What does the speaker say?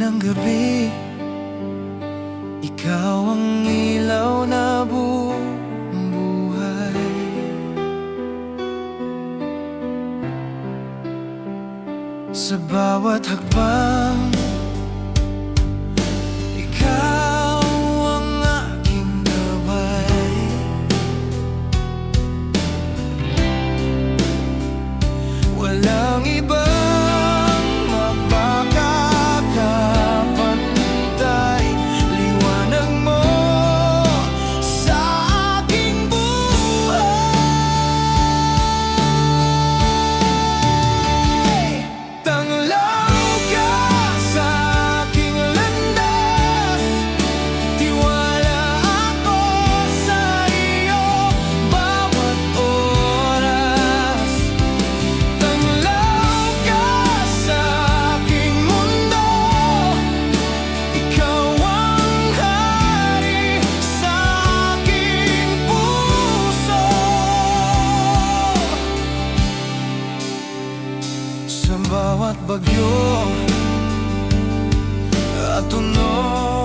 ng gabi. Ikaw ang ilaw na bumubuhay Sa bawat hakbang bawat bagyo. At tunog